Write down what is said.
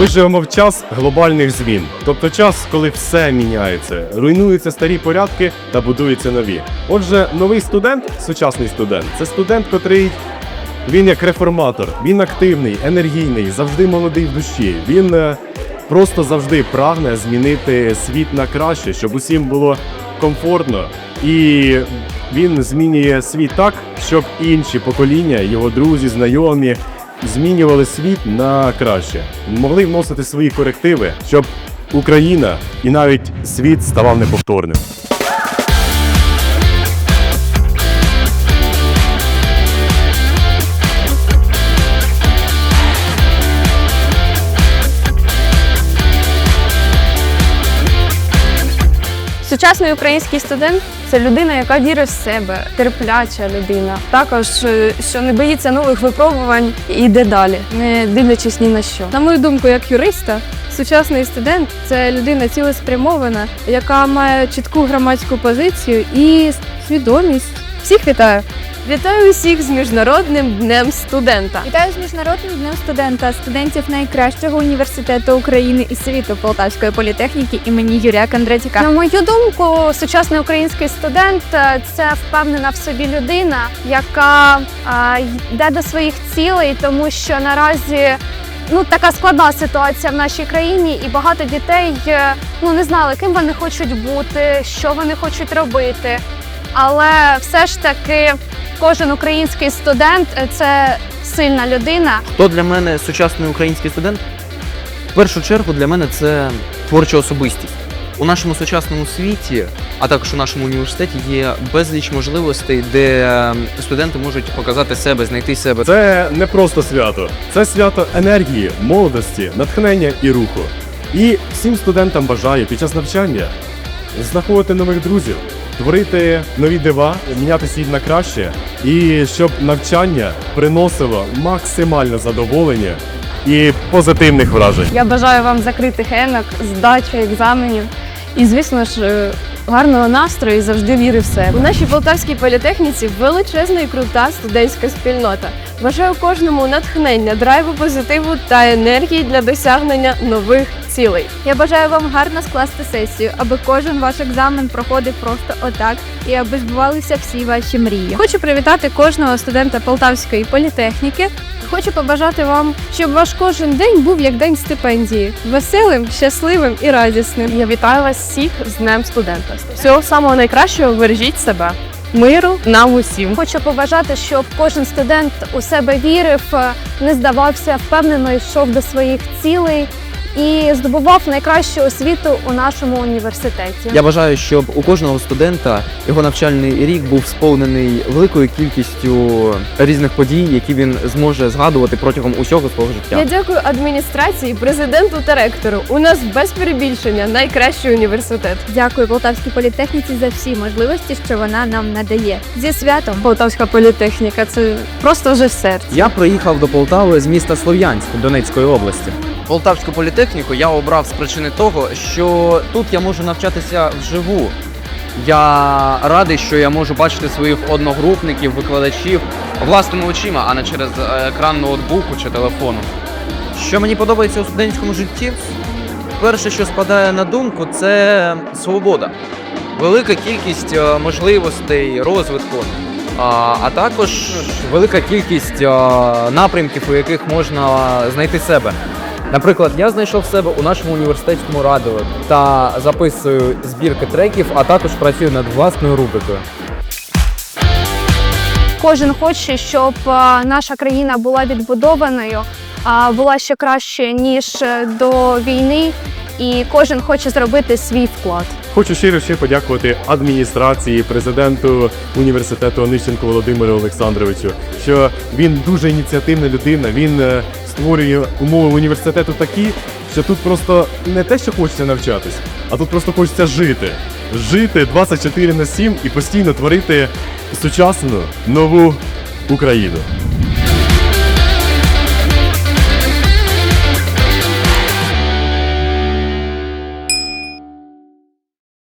Ми живемо в час глобальних змін, тобто час, коли все міняється, руйнуються старі порядки та будуються нові. Отже, новий студент, сучасний студент, це студент, котрий він як реформатор, він активний, енергійний, завжди молодий в душі. Він е, просто завжди прагне змінити світ на краще, щоб усім було комфортно. І він змінює світ так, щоб інші покоління, його друзі, знайомі, змінювали світ на краще, могли вносити свої корективи, щоб Україна і навіть світ ставав неповторним. Сучасний український студент це людина, яка вірить в себе, терпляча людина. Також е, що не боїться нових випробувань і йде далі, не дивлячись ні на що. На мою думку, як юриста, сучасний студент це людина цілеспрямована, яка має чітку громадську позицію і свідомість. Всіх вітаю! Вітаю усіх з міжнародним днем студента. Вітаю з міжнародним днем студента, студентів найкращого університету України і світу Полтавської політехніки імені Юрія Кондратюка. На мою думку, сучасний український студент е, це впевнена в собі людина, яка е, йде до своїх цілей, тому що наразі ну така складна ситуація в нашій країні, і багато дітей е, ну не знали, ким вони хочуть бути, що вони хочуть робити. Але все ж таки кожен український студент е, це сильна людина, Хто для мене сучасний український студент? В першу чергу для мене це творча особистість. У нашому сучасному світі, а також у нашому університеті є безліч можливостей, де ем, студенти можуть показати себе, знайти себе. Це не просто свято, це свято енергії, молодості, натхнення і руху. І всім студентам бажаю під час навчання знаходити нових друзів, творити нові дива, міняти світ на краще, і щоб навчання приносило максимальне задоволення і позитивних вражень. Я бажаю вам закритих енок, здачі екзаменів і, звісно ж, е, гарного настрою і завжди віри в себе. У нашій полтавській політехніці величезна і крута студентська спільнота. Бажаю кожному натхнення, драйву, позитиву та енергії для досягнення нових цілей. Я бажаю вам гарно скласти сесію, аби кожен ваш екзамен проходив просто отак і аби збувалися всі ваші мрії. Хочу привітати кожного студента Полтавської політехніки. Хочу побажати вам, щоб ваш кожен день був як день стипендії, веселим, щасливим і радісним. Я вітаю вас всіх з Днем студента. Всього самого найкращого бережіть себе. Миру нам усім. Хочу побажати, щоб кожен студент у себе вірив, не здавався, впевнено йшов до своїх цілей і здобував найкращу освіту у нашому університеті. Я бажаю, щоб у кожного студента його навчальний рік був сповнений великою кількістю різних подій, які він зможе згадувати протягом усього свого життя. Я дякую адміністрації, президенту та ректору. У нас без перебільшення найкращий університет. Дякую Полтавській політехніці за всі можливості, що вона нам надає. Зі святом! Полтавська політехніка це просто вже в серці. Я приїхав до Полтави з міста Слов'янськ Донецької області. Полтавську політехніку я обрав з причини того, що тут я можу навчатися вживу. Я радий, що я можу бачити своїх одногрупників, викладачів власними очима, а не через е, екран ноутбуку чи телефону. Що мені подобається у студентському житті? Перше, що спадає на думку, це свобода. Велика кількість е, можливостей розвитку, а, також велика кількість е, напрямків, у яких можна знайти себе. Наприклад, я знайшов себе у нашому університетському радіо та записую збірки треків, а також працюю над власною рубрикою. Кожен хоче, щоб е, наша країна була відбудованою, а, була ще краще ніж е, до війни, і кожен хоче зробити свій вклад. Хочу щиро ще подякувати адміністрації, президенту університету Онищенку Володимиру Олександровичу, що він дуже ініціативна людина. Він е, створює умови університету такі, що тут просто не те, що хочеться навчатись, а тут просто хочеться жити. Жити 24 на 7 і постійно творити сучасну нову Україну.